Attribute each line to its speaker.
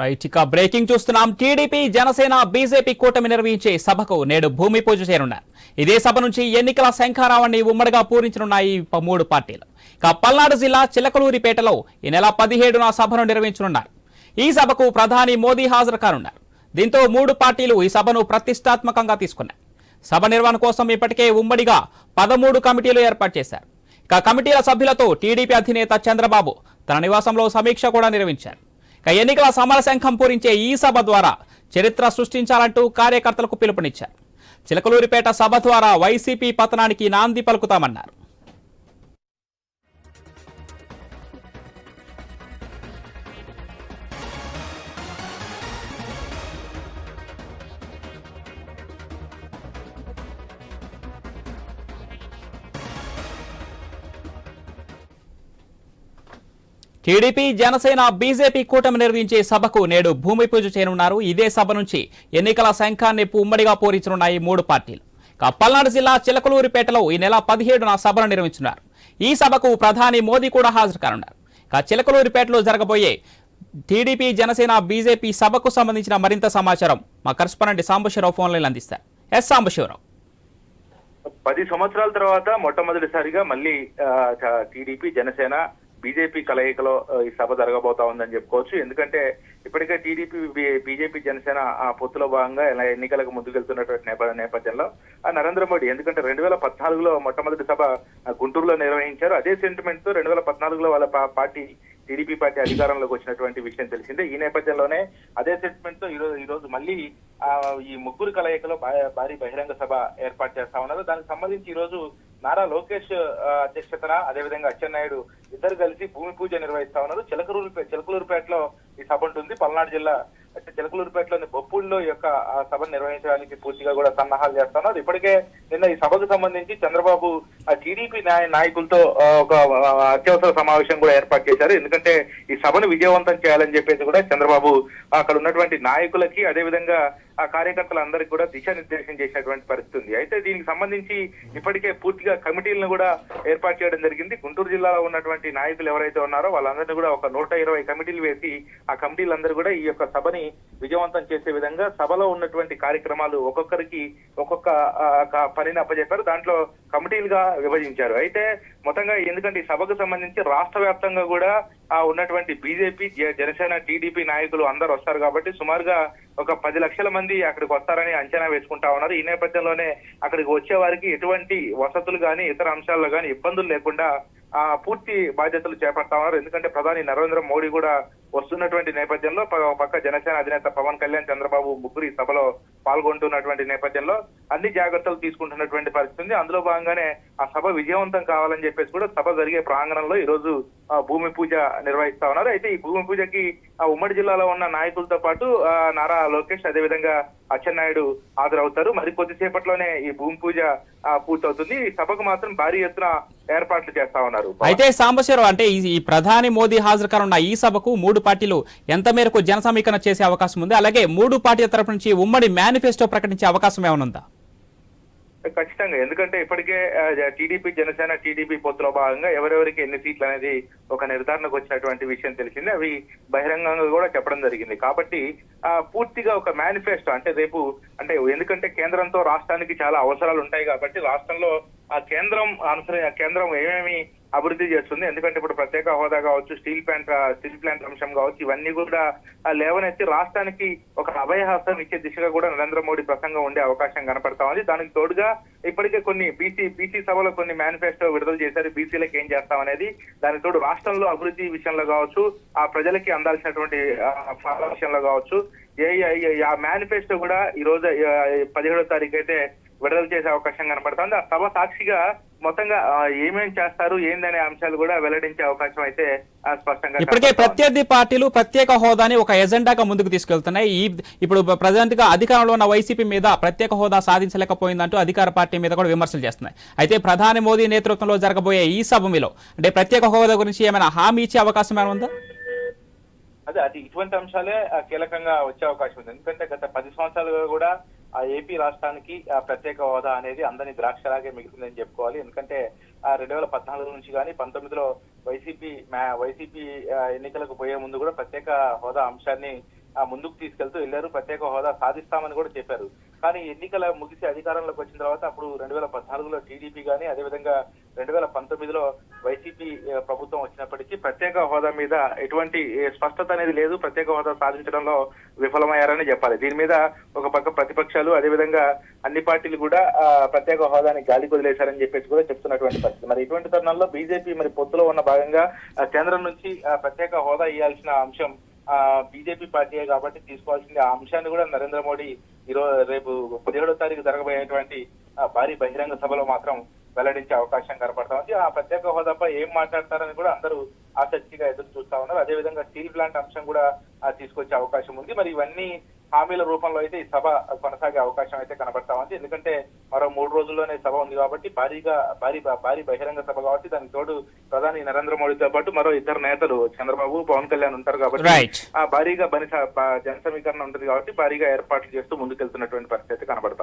Speaker 1: Right ఇక breaking చూస్తున్నాం. TDP Janasena BJP కూటమి నిర్వహించే సభకు నేడు భూమి పూజ చేరున్నారు ఇదే సభ నుంచి ఎన్నికల శంఖారావాన్ని ఉమ్మడిగా పూరించనున్నాయి మూడు పార్టీలు. ఇక పల్నాడు జిల్లా చిలకలూరిపేటలో ఈ నెల పదిహేడున సభను నిర్వహించనున్నారు. ఈ సభకు ప్రధాని మోదీ హాజరు కానున్నారు. దీంతో మూడు పార్టీలు ఈ సభను ప్రతిష్టాత్మకంగా తీసుకున్నాయి. సభ నిర్వహణ కోసం ఇప్పటికే ఉమ్మడిగా పదమూడు కమిటీలు ఏర్పాటు చేశారు. ఇక కమిటీల సభ్యులతో టీడీపీ అధినేత చంద్రబాబు తన నివాసంలో సమీక్ష కూడా నిర్వహించారు. ఎన్నికల సమర శంఖం పూరించే ఈ సభ ద్వారా చరిత్ర సృష్టించాలంటూ కార్యకర్తలకు పిలుపునిచ్చారు. చిలకలూరిపేట సభ ద్వారా వైసీపీ పతనానికి నాంది పలుకుతామన్నారు. టీడీపీ జనసేన బీజేపీ కూటమి నిర్వహించే సభకు నేడు భూమి పూజ చేయనున్నారు. ఇదే సభ నుంచి ఎన్నికల శంఖాన్ని ఉమ్మడిగా పూరించనున్నాయి మూడు పార్టీలు. పల్నాడు జిల్లా చిలకలూరిపేటలో ఈ నెల పదిహేడున సభను నిర్వహించున్నారు ఈ సభకు ప్రధాని మోదీ కూడా హాజరు కానున్నారు. ఇక చిలకలూరిపేటలో జరగబోయే టీడీపీ జనసేన బీజేపీ సభకు సంబంధించిన మరింత సమాచారం మా కరస్పాండెంట్ సాంబశివరావు ఫోన్లైన్ అందిస్తారు. ఎస్ సాంబశివరావు.
Speaker 2: పది సంవత్సరాల తర్వాత మొట్టమొదటిసారిగా మళ్ళీ టీడీపీ జనసేన బీజేపీ కలయికలో ఈ సభ జరగబోతా ఉందని చెప్పుకోవచ్చు. ఎందుకంటే ఇప్పటికే టీడీపీ బీజేపీ జనసేన ఆ పొత్తులో భాగంగా ఇలా ఎన్నికలకు ముందుకెళ్తున్నటువంటి నేప- నేపథ్యంలో ఆ నరేంద్ర మోడీ. ఎందుకంటే రెండు వేల పద్నాలుగులో మొట్టమొదటి సభ గుంటూరులో నిర్వహించారు. అదే సెంటిమెంట్తో రెండు వేల పద్నాలుగులో వాళ్ళ పార్టీ టీడీపీ పార్టీ అధికారంలోకి వచ్చినటువంటి విషయం తెలిసిందే. ఈ నేపథ్యంలోనే అదే సెంటిమెంట్తో ఈ రోజు మళ్ళీ ఆ, ఈ ముగ్గురు కలయికలో భారీ బహిరంగ సభ ఏర్పాటు చేస్తా ఉన్నారు. దానికి సంబంధించి ఈరోజు నారా లోకేష్ ఆ, అధ్యక్షతన అదేవిధంగా అచ్చెన్నాయుడు ఇద్దరు కలిసి భూమి పూజ నిర్వహిస్తా ఉన్నారు. చిలకలూరు చిలకలూరుపేటలో ఈ సభ ఉంటుంది. పల్నాడు జిల్లా అంటే చిలకలూరుపేటలోని బొప్పుల్లో ఈ యొక్క ఆ సభను నిర్వహించడానికి పూర్తిగా కూడా సన్నాహాలు చేస్తున్నారు ఇప్పటికే నిన్న ఈ సభకు సంబంధించి చంద్రబాబు ఆ టీడీపీ నాయ నాయకులతో ఒక అత్యవసర సమావేశం కూడా ఏర్పాటు చేశారు. ఎందుకంటే ఈ సభను విజయవంతం చేయాలని చెప్పేసి కూడా చంద్రబాబు అక్కడ ఉన్నటువంటి నాయకులకి అదేవిధంగా ఆ కార్యకర్తలందరికీ కూడా దిశానిర్దేశం చేసినటువంటి పరిస్థితి ఉంది. అయితే దీనికి సంబంధించి ఇప్పటికే పూర్తిగా కమిటీలను కూడా ఏర్పాటు చేయడం జరిగింది. గుంటూరు జిల్లాలో ఉన్నటువంటి నాయకులు ఎవరైతే ఉన్నారో వాళ్ళందరినీ కూడా ఒక నూట ఇరవై కమిటీలు వేసి ఆ కమిటీలందరూ కూడా ఈ యొక్క సభని విజయవంతం చేసే విధంగా సభలో ఉన్నటువంటి కార్యక్రమాలు ఒక్కొక్కరికి ఒక్కొక్క పనిని అప్పచెప్పారు దాంట్లో కమిటీలుగా విభజించారు. అయితే మొత్తంగా ఎందుకంటే ఈ సభకు సంబంధించి రాష్ట్ర వ్యాప్తంగా కూడా ఆ ఉన్నటువంటి బీజేపీ జనసేన టీడీపీ నాయకులు అందరు వస్తారు కాబట్టి సుమారుగా ఒక పది లక్షల మంది అక్కడికి వస్తారని అంచనా వేసుకుంటా ఉన్నారు. ఈ నేపథ్యంలోనే అక్కడికి వచ్చే వారికి ఎటువంటి వసతులు కానీ ఇతర అంశాల్లో కానీ ఇబ్బందులు లేకుండా ఆ పూర్తి బాధ్యతలు చేపడతా ఉన్నారు. ఎందుకంటే ప్రధాని నరేంద్ర మోడీ కూడా వస్తున్నటువంటి నేపథ్యంలో ఒక పక్క జనసేన అధినేత పవన్ కళ్యాణ్ చంద్రబాబు ముగ్గురు ఈ సభలో పాల్గొంటున్నటువంటి నేపథ్యంలో అన్ని జాగ్రత్తలు తీసుకుంటున్నటువంటి పరిస్థితి ఉంది అందులో భాగంగానే ఆ సభ విజయవంతం కావాలని చెప్పేసి కూడా సభ జరిగే ప్రాంగణంలో ఈ రోజు భూమి పూజ నిర్వహిస్తా ఉన్నారు. అయితే ఈ భూమి పూజకి ఆ ఉమ్మడి జిల్లాలో ఉన్న నాయకులతో పాటు నారా లోకేష్ అదేవిధంగా అచ్చెన్నాయుడు హాజరవుతారు. మరి కొద్దిసేపట్లోనే ఈ భూమి పూజ ఆ, పూర్తవుతుంది. ఈ సభకు మాత్రం భారీ ఎత్తున ఏర్పాట్లు చేస్తా ఉన్నారు.
Speaker 1: అయితే సాంబశివరావు అంటే ఈ- ప్రధాని మోదీ హాజరు కానున్న ఈ సభకు మూడు పార్టీలు ఎంత మేరకు జన సమీకరణ చేసే అవకాశం ఉంది? అలాగే మూడు పార్టీల తరపు నుంచి ఉమ్మడి మేనిఫెస్టో ప్రకటించే అవకాశం ఏమైనా ఉందా?
Speaker 2: ఖచ్చితంగా. ఎందుకంటే ఇప్పటికే టీడీపీ జనసేన టీడీపీ పొత్తులో భాగంగా ఎవరెవరికి ఎన్ని సీట్లు అనేది ఒక నిర్ధారణకు వచ్చినటువంటి విషయం తెలిసింది. అవి బహిరంగంగా కూడా చెప్పడం జరిగింది. కాబట్టి ఆ, పూర్తిగా ఒక మేనిఫెస్టో అంటే రేపు అంటే ఎందుకంటే కేంద్రంతో రాష్ట్రానికి చాలా అవసరాలు ఉంటాయి కాబట్టి రాష్ట్రంలో ఆ కేంద్రం అనుసరి కేంద్రం ఏమేమి అభివృద్ధి చేస్తుంది. ఎందుకంటే ఇప్పుడు ప్రత్యేక హోదా కావచ్చు స్టీల్ ప్లాంట్ స్టీల్ ప్లాంట్ అంశం కావచ్చు ఇవన్నీ కూడా లేవనెత్తి రాష్ట్రానికి ఒక అభయహస్తం ఇచ్చే దిశగా కూడా నరేంద్ర మోడీ ప్రసంగం ఉండే అవకాశం కనపడతా ఉంది. దానికి తోడుగా ఇప్పటికే కొన్ని బీసీ బీసీ సభలో కొన్ని మేనిఫెస్టో విడుదల చేశారు. బీసీలకు ఏం చేస్తాం అనేది దానికి తోడు రాష్ట్రంలో అభివృద్ధి విషయంలో కావచ్చు ఆ ప్రజలకి అందాల్సినటువంటి విషయంలో కావచ్చు ఏ ఆ మేనిఫెస్టో కూడా ఈ రోజు పదిహేడో తారీఖు అయితే విడుదల చేసే అవకాశం కనపడుతుంది. ఆ సభ సాక్షిగా మొత్తంగా ఏమేం చేస్తారు ఏందనే అంశాలు కూడా వెల్లడించే అవకాశం అయితే స్పష్టంగా
Speaker 1: ఇప్పటికే. ప్రత్యర్థి పార్టీలు ప్రత్యేక హోదాని ఒక ఎజెండాగా ముందుకు తీసుకెళ్తున్నాయి. ఈ ఇప్పుడు ప్రజెంట్గా అధికారంలో ఉన్న వైసీపీ మీద ప్రత్యేక హోదా సాధించలేకపోయిందంటూ అధికార పార్టీ మీద కూడా విమర్శలు చేస్తున్నాయి. అయితే ప్రధాని మోదీ నేతృత్వంలో జరగబోయే ఈ సభలో అంటే ప్రత్యేక హోదా గురించి ఏమైనా హామీ ఇచ్చే అవకాశం ఏమైనా ఉందా?
Speaker 2: అదే అది ఇటువంటి అంశాలే కీలకంగా వచ్చే అవకాశం ఉంది. ఎందుకంటే గత పది సంవత్సరాలుగా కూడా ఆ ఏపీ రాష్ట్రానికి ఆ ప్రత్యేక హోదా అనేది అందరినీ ద్రాక్షలాగే మిగిలిందని చెప్పుకోవాలి. ఎందుకంటే ఆ రెండు వేల పద్నాలుగు నుంచి కానీ పంతొమ్మిదిలో వైసీపీ వైసీపీ ఎన్నికలకు పోయే ముందు కూడా ప్రత్యేక హోదా అంశాన్ని ఆ ముందుకు తీసుకెళ్తూ వెళ్ళారు. ప్రత్యేక హోదా సాధిస్తామని కూడా చెప్పారు. కానీ ఎన్నికల ముగిసి అధికారంలోకి వచ్చిన తర్వాత అప్పుడు రెండు వేల పద్నాలుగులో టీడీపీ కానీ అదేవిధంగా రెండు వేల పంతొమ్మిదిలో వైసీపీ ప్రభుత్వం వచ్చినప్పటికీ ప్రత్యేక హోదా మీద ఎటువంటి స్పష్టత అనేది లేదు. ప్రత్యేక హోదా సాధించడంలో విఫలమయ్యారని చెప్పాలి. దీని మీద ఒక పక్క ప్రతిపక్షాలు అదేవిధంగా అన్ని పార్టీలు కూడా ప్రత్యేక హోదాని గాలి వదిలేశారని చెప్పేసి కూడా చెప్తున్నటువంటి పరిస్థితి. మరి ఇటువంటి తరుణంలో బీజేపీ మరి పొత్తులో ఉన్న భాగంగా కేంద్రం నుంచి ప్రత్యేక హోదా ఇవ్వాల్సిన అంశం బీజేపీ పార్టీయే కాబట్టి తీసుకోవాల్సింది ఆ అంశాన్ని కూడా నరేంద్ర మోడీ ఈరోజు రేపు పదిహేడో తారీఖు జరగబోయేటువంటి భారీ బహిరంగ సభలో మాత్రం వెల్లడించే అవకాశం కనపడతా ఉంది. ఆ ప్రత్యేక హోదాపై ఏం మాట్లాడతారని కూడా అందరూ ఆసక్తిగా ఎదురు చూస్తా ఉన్నారు. అదేవిధంగా స్టీల్ ప్లాంట్ అంశం కూడా తీసుకొచ్చే అవకాశం ఉంది. మరి ఇవన్నీ హామీల రూపంలో అయితే ఈ సభ కొనసాగే అవకాశం అయితే కనబడతా ఉంది. ఎందుకంటే మరో మూడు రోజుల్లోనే సభ ఉంది కాబట్టి భారీగా భారీ భారీ బహిరంగ సభ కాబట్టి దానికి తోడు ప్రధాని నరేంద్ర మోడీతో పాటు మరో ఇద్దరు నేతలు చంద్రబాబు పవన్ కళ్యాణ్ ఉంటారు కాబట్టి ఆ భారీగా బని జన సమీకరణ ఉంటుంది కాబట్టి భారీగా ఏర్పాట్లు చేస్తూ ముందుకెళ్తున్నటువంటి పరిస్థితి కనబడతా